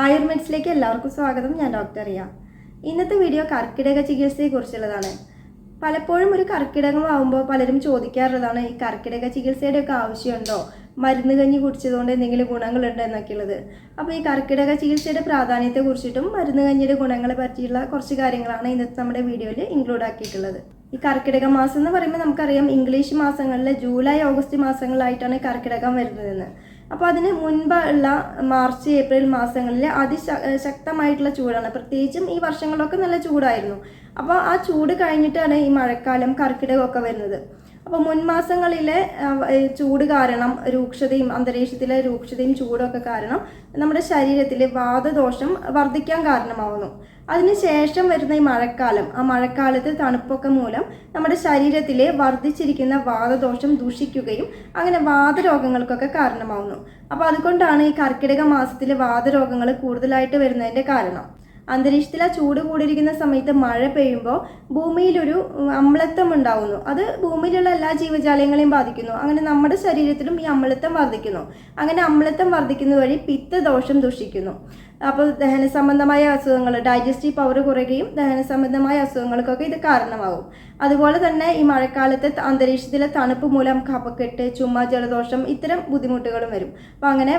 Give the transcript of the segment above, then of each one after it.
ആയുർമെഡ്സിലേക്ക് എല്ലാവർക്കും സ്വാഗതം. ഞാൻ ഡോക്ടർ റിയ. ഇന്നത്തെ വീഡിയോ കർക്കിടക ചികിത്സയെക്കുറിച്ചുള്ളതാണ് പലപ്പോഴും ഒരു കർക്കിടകം ആവുമ്പോൾ പലരും ചോദിക്കാറുള്ളതാണ് ഈ കർക്കിടക ചികിത്സയുടെ ഒക്കെ ആവശ്യമുണ്ടോ? മരുന്ന് കഞ്ഞി കുടിച്ചതുകൊണ്ട് എന്തെങ്കിലും ഗുണങ്ങളുണ്ടോ? എന്നൊക്കെയുള്ളത്. അപ്പോൾ ഈ കർക്കിടക ചികിത്സയുടെ പ്രാധാന്യത്തെ കുറിച്ചിട്ടും മരുന്ന് കഞ്ഞിയുടെ ഗുണങ്ങളെ പറ്റിയുള്ള കുറച്ച് കാര്യങ്ങളാണ് ഇന്നത്തെ നമ്മുടെ വീഡിയോയിൽ ഇൻക്ലൂഡ് ആക്കിയിട്ടുള്ളത്. ഈ കർക്കിടക മാസം എന്ന് പറയുമ്പോൾ നമുക്കറിയാം ഇംഗ്ലീഷ് മാസങ്ങളിൽ ജൂലൈ ഓഗസ്റ്റ് മാസങ്ങളിലായിട്ടാണ് കർക്കിടകം വരുന്നതെന്ന്. അപ്പോൾ അതിന് മുൻപ് ഉള്ള മാർച്ച് ഏപ്രിൽ മാസങ്ങളിൽ അതിശക്തമായിട്ടുള്ള ചൂടാണ്. പ്രത്യേകിച്ചും ഈ വർഷങ്ങളിലൊക്കെ നല്ല ചൂടായിരുന്നു. അപ്പോൾ ആ ചൂട് കഴിഞ്ഞിട്ടാണ് ഈ മഴക്കാലം കർക്കിടകമൊക്കെ വരുന്നത്. അപ്പോൾ മുൻമാസങ്ങളിലെ ചൂട് കാരണം രൂക്ഷതയും അന്തരീക്ഷത്തിലെ രൂക്ഷതയും ചൂടൊക്കെ കാരണം നമ്മുടെ ശരീരത്തിലെ വാതദോഷം വർദ്ധിക്കാൻ കാരണമാവുന്നു. അതിനുശേഷം വരുന്ന ഈ മഴക്കാലം ആ മഴക്കാലത്ത് തണുപ്പൊക്കെ മൂലം നമ്മുടെ ശരീരത്തിലെ വർദ്ധിച്ചിരിക്കുന്ന വാതദോഷം ദുഷിക്കുകയും അങ്ങനെ വാതരോഗങ്ങൾക്കൊക്കെ കാരണമാവുന്നു. അപ്പോൾ അതുകൊണ്ടാണ് ഈ കർക്കിടക മാസത്തിലെ വാതരോഗങ്ങൾ കൂടുതലായിട്ട് വരുന്നതിന്റെ കാരണം. അന്തരീക്ഷത്തിൽ ആ ചൂട് കൂടിയിരിക്കുന്ന സമയത്ത് മഴ പെയ്യുമ്പോൾ ഭൂമിയിലൊരു അമ്ലത്വം ഉണ്ടാകുന്നു അത് ഭൂമിയിലുള്ള എല്ലാ ജീവജാലങ്ങളെയും ബാധിക്കുന്നു. അങ്ങനെ നമ്മുടെ ശരീരത്തിലും ഈ അമ്ലത്വം വർദ്ധിക്കുന്നു. അങ്ങനെ അമ്ലത്വം വർദ്ധിക്കുന്നത് വഴി പിത്തദോഷം ദുഷിക്കുന്നു. അപ്പോൾ ദഹന സംബന്ധമായ അസുഖങ്ങൾ ഡൈജസ്റ്റീവ് പവർ കുറയുകയും ദഹന സംബന്ധമായ അസുഖങ്ങൾക്കൊക്കെ ഇത് കാരണമാകും അതുപോലെ തന്നെ ഈ മഴക്കാലത്ത് അന്തരീക്ഷത്തിലെ തണുപ്പ് മൂലം കഫക്കെട്ട് ചുമ ജലദോഷം ഇത്തരം ബുദ്ധിമുട്ടുകളും വരും. അപ്പോൾ അങ്ങനെ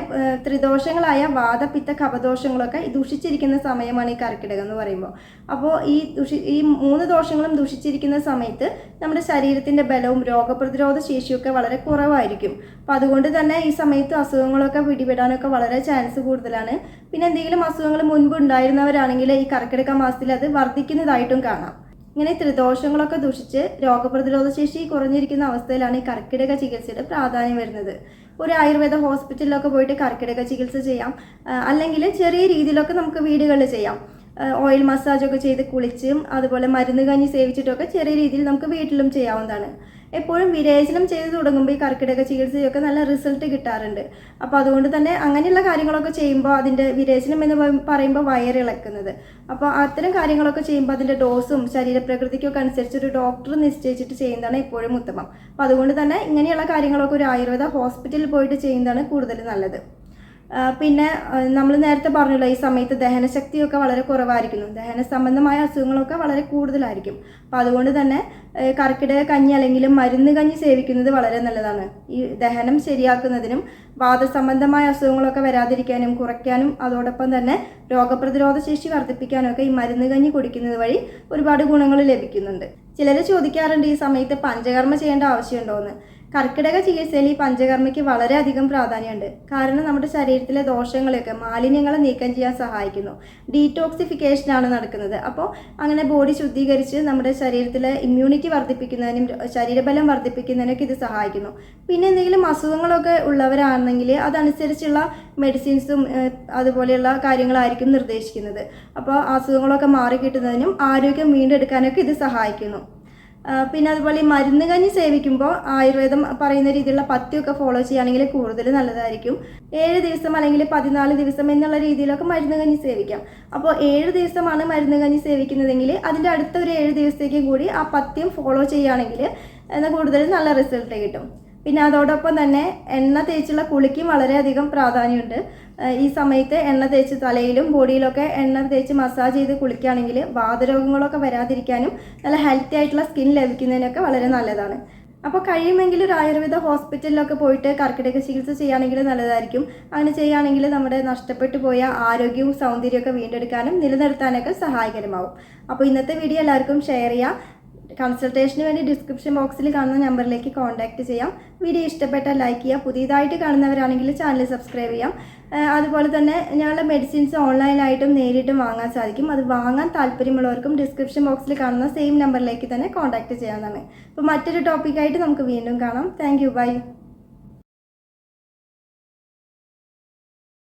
ത്രിദോഷങ്ങളായ വാദപിത്ത കഫദോഷങ്ങളൊക്കെ ഈ ദുഷിച്ചിരിക്കുന്ന സമയമാണ് ഈ കർക്കിടകം എന്ന് പറയുമ്പോൾ. അപ്പോൾ ഈ ദുഷി ഈ മൂന്ന് ദോഷങ്ങളും ദുഷിച്ചിരിക്കുന്ന സമയത്ത് നമ്മുടെ ശരീരത്തിന്റെ ബലവും രോഗപ്രതിരോധ ശേഷിയൊക്കെ വളരെ കുറവായിരിക്കും. അപ്പോൾ അതുകൊണ്ട് തന്നെ ഈ സമയത്ത് അസുഖങ്ങളൊക്കെ പിടിപെടാനൊക്കെ വളരെ ചാൻസ് കൂടുതലാണ്. പിന്നെ എന്തെങ്കിലും അസുഖങ്ങൾ മുൻപ് ഉണ്ടായിരുന്നവരാണെങ്കിൽ ഈ കർക്കിടക മാസത്തിൽ അത് വർദ്ധിക്കുന്നതായിട്ടും കാണാം. ഇങ്ങനെ ത്രിദോഷങ്ങളൊക്കെ ദുഷിച്ച് രോഗപ്രതിരോധ ശേഷി കുറഞ്ഞിരിക്കുന്ന അവസ്ഥയിലാണ് ഈ കർക്കിടക ചികിത്സയുടെ പ്രാധാന്യം വരുന്നത്. ഒരു ആയുർവേദ ഹോസ്പിറ്റലിലൊക്കെ പോയിട്ട് കർക്കിടക ചികിത്സ ചെയ്യാം. അല്ലെങ്കിൽ ചെറിയ രീതിയിലൊക്കെ നമുക്ക് വീടുകളിൽ ചെയ്യാം. ഓയിൽ മസാജൊക്കെ ചെയ്ത് കുളിച്ചും അതുപോലെ മരുന്ന് കഞ്ഞി സേവിച്ചിട്ടൊക്കെ ചെറിയ രീതിയിൽ നമുക്ക് വീട്ടിലും ചെയ്യാവുന്നതാണ്. എപ്പോഴും വിരേചനം ചെയ്ത് തുടങ്ങുമ്പോൾ ഈ കർക്കിടക ചികിത്സയൊക്കെ നല്ല റിസൾട്ട് കിട്ടാറുണ്ട്. അപ്പോൾ അതുകൊണ്ട് തന്നെ അങ്ങനെയുള്ള കാര്യങ്ങളൊക്കെ ചെയ്യുമ്പോൾ അതിന്റെ വിരേചനം എന്ന് പറയുമ്പോൾ വയറിളക്കുന്നത് അപ്പോൾ അത്തരം കാര്യങ്ങളൊക്കെ ചെയ്യുമ്പോൾ അതിന്റെ ഡോസും ശരീരപ്രകൃതിക്കൊക്കെ അനുസരിച്ച് ഒരു ഡോക്ടർ നിശ്ചയിച്ചിട്ട് ചെയ്യുന്നതാണ് എപ്പോഴും ഉത്തമം. അപ്പോൾ അതുകൊണ്ട് തന്നെ ഇങ്ങനെയുള്ള കാര്യങ്ങളൊക്കെ ഒരു ആയുർവേദ ഹോസ്പിറ്റലിൽ പോയിട്ട് ചെയ്യുന്നതാണ് കൂടുതൽ നല്ലത്. പിന്നെ നമ്മൾ നേരത്തെ പറഞ്ഞല്ലോ ഈ സമയത്ത് ദഹനശക്തിയൊക്കെ വളരെ കുറവായിരിക്കുന്നു. ദഹന സംബന്ധമായ അസുഖങ്ങളൊക്കെ വളരെ കൂടുതലായിരിക്കും. അപ്പോൾ അതുകൊണ്ട് തന്നെ കർക്കിടക കഞ്ഞി അല്ലെങ്കിൽ മരുന്ന് കഞ്ഞി സേവിക്കുന്നത് വളരെ നല്ലതാണ്. ഈ ദഹനം ശരിയാക്കുന്നതിനും വാദസംബന്ധമായ അസുഖങ്ങളൊക്കെ വരാതിരിക്കാനും കുറയ്ക്കാനും അതോടൊപ്പം തന്നെ രോഗപ്രതിരോധ ശേഷി വർദ്ധിപ്പിക്കാനൊക്കെ ഈ മരുന്ന് കഞ്ഞി കുടിക്കുന്നത് വഴി ഒരുപാട് ഗുണങ്ങൾ ലഭിക്കുന്നുണ്ട്. ചിലർ ചോദിക്കാറുണ്ട് ഈ സമയത്ത് പഞ്ചകർമ്മ ചെയ്യേണ്ട ആവശ്യമുണ്ടോ എന്ന് കർക്കിടക ചികിത്സയിൽ ഈ പഞ്ചകർമ്മയ്ക്ക് വളരെയധികം പ്രാധാന്യമുണ്ട്. കാരണം നമ്മുടെ ശരീരത്തിലെ ദോഷങ്ങളെയൊക്കെ മാലിന്യങ്ങളെ നീക്കം ചെയ്യാൻ സഹായിക്കുന്നു. ഡീറ്റോക്സിഫിക്കേഷനാണ് നടക്കുന്നത്. അപ്പോൾ അങ്ങനെ ബോഡി ശുദ്ധീകരിച്ച് നമ്മുടെ ശരീരത്തിലെ ഇമ്മ്യൂണിറ്റി വർദ്ധിപ്പിക്കുന്നതിനും ശരീരബലം വർദ്ധിപ്പിക്കുന്നതിനൊക്കെ ഇത് സഹായിക്കുന്നു. പിന്നെ എന്തെങ്കിലും അസുഖങ്ങളൊക്കെ ഉള്ളവരാണെങ്കിൽ അതനുസരിച്ചുള്ള മെഡിസിൻസും അതുപോലെയുള്ള കാര്യങ്ങളായിരിക്കും നിർദ്ദേശിക്കുന്നത്. അപ്പോൾ അസുഖങ്ങളൊക്കെ മാറി കിട്ടുന്നതിനും ആരോഗ്യം വീണ്ടെടുക്കാനൊക്കെ ഇത് സഹായിക്കുന്നു. പിന്നെ അതുപോലെ ഈ മരുന്ന് കഞ്ഞി സേവിക്കുമ്പോൾ ആയുർവേദം പറയുന്ന രീതിയിലുള്ള പഥ്യമൊക്കെ ഫോളോ ചെയ്യുകയാണെങ്കിൽ കൂടുതൽ നല്ലതായിരിക്കും. ഏഴ് ദിവസം അല്ലെങ്കിൽ പതിനാല് ദിവസം എന്നുള്ള രീതിയിലൊക്കെ മരുന്ന് കഞ്ഞി സേവിക്കാം. അപ്പോൾ ഏഴ് ദിവസമാണ് മരുന്ന് കഞ്ഞി സേവിക്കുന്നതെങ്കിൽ അതിന്റെ അടുത്ത ഒരു ഏഴ് ദിവസത്തേക്കും കൂടി ആ പഥ്യം ഫോളോ ചെയ്യുകയാണെങ്കിൽ എന്നാൽ കൂടുതൽ നല്ല റിസൾട്ട് കിട്ടും. പിന്നെ അതോടൊപ്പം തന്നെ എണ്ണ തേച്ചുള്ള കുളിക്കും വളരെയധികം പ്രാധാന്യമുണ്ട്. ഈ സമയത്ത് എണ്ണ തേച്ച് തലയിലും ബോഡിയിലൊക്കെ എണ്ണ തേച്ച് മസാജ് ചെയ്ത് കുളിക്കുകയാണെങ്കിൽ വാതരോഗങ്ങളൊക്കെ വരാതിരിക്കാനും നല്ല ഹെൽത്തി ആയിട്ടുള്ള സ്കിൻ ലഭിക്കുന്നതിനൊക്കെ വളരെ നല്ലതാണ്. അപ്പോൾ കഴിയുമെങ്കിൽ ഒരു ആയുർവേദ ഹോസ്പിറ്റലിലൊക്കെ പോയിട്ട് കർക്കിടക ചികിത്സ ചെയ്യുകയാണെങ്കിൽ നല്ലതായിരിക്കും. അങ്ങനെ ചെയ്യുകയാണെങ്കിൽ നമ്മുടെ നഷ്ടപ്പെട്ടു പോയ ആരോഗ്യവും സൗന്ദര്യമൊക്കെ വീണ്ടെടുക്കാനും നിലനിർത്താനൊക്കെ സഹായകരമാവും. അപ്പോൾ ഇന്നത്തെ വീഡിയോ എല്ലാവർക്കും ഷെയർ ചെയ്യാം കൺസൾട്ടേഷന് വേണ്ടി ഡിസ്ക്രിപ്ഷൻ ബോക്സിൽ കാണുന്ന നമ്പറിലേക്ക് കോൺടാക്റ്റ് ചെയ്യാം. വീഡിയോ ഇഷ്ടപ്പെട്ടാൽ ലൈക്ക് ചെയ്യുക. പുതിയതായിട്ട് കാണുന്നവരാണെങ്കിൽ ചാനൽ സബ്സ്ക്രൈബ് ചെയ്യാം. അതുപോലെ തന്നെ ഞങ്ങളുടെ മെഡിസിൻസ് ഓൺലൈനായിട്ടും നേരിട്ടും വാങ്ങാൻ സാധിക്കും. അത് വാങ്ങാൻ താല്പര്യമുള്ളവർക്കും ഡിസ്ക്രിപ്ഷൻ ബോക്സിൽ കാണുന്ന സെയിം നമ്പറിലേക്ക് തന്നെ കോൺടാക്റ്റ് ചെയ്യാവുന്നതാണ്. അപ്പോൾ മറ്റൊരു ടോപ്പിക്കായിട്ട് നമുക്ക് വീണ്ടും കാണാം. Thank bye